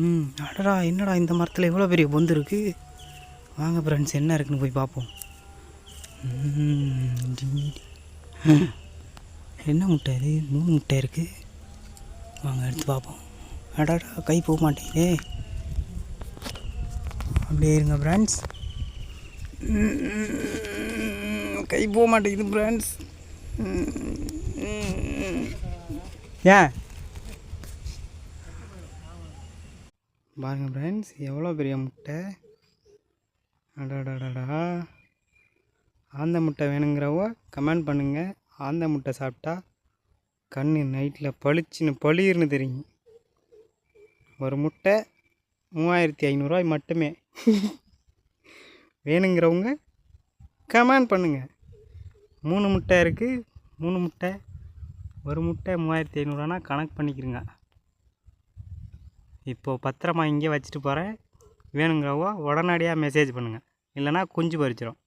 ம் அடடா என்னடா இந்த மரத்தில் எவ்வளோ பெரிய பொந்து இருக்குது வாங்க ஃப்ரெண்ட்ஸ் என்ன இருக்குன்னு போய் பார்ப்போம். என்ன முட்டை இது? மூணு முட்டை இருக்குது வாங்க எடுத்து பார்ப்போம். அடடா கை போக மாட்டேங்குதே. அப்படியே இருங்க ஃப்ரெண்ட்ஸ் கை போக மாட்டேங்குது ஃப்ரெண்ட்ஸ் ஏன்? பாருங்கள் ஃப்ரெண்ட்ஸ் எவ்வளோ பெரிய முட்டை. அடடடடா ஆந்த முட்டை வேணுங்கிறவோ கமெண்ட் பண்ணுங்கள் ஆந்த முட்டை சாப்பிட்டா கண் நைட்டில் பளிச்சுன்னு பளிர்னு தெரியும். ஒரு முட்டை மூவாயிரத்தி ஐநூறுரூவாய் மட்டுமே. வேணுங்கிறவங்க கமெண்ட் பண்ணுங்கள் மூணு முட்டை இருக்குது மூணு முட்டை ஒரு முட்டை மூவாயிரத்தி ஐநூறுரூவானா கணக்கு பண்ணிக்கிறங்க இப்போது பத்திரமா இங்கே வச்சுட்டு போகிறேன். வேணுங்கிறவோ உடனடியாக மெசேஜ் பண்ணுங்கள் இல்லைனா குஞ்சு பறிச்சிடும்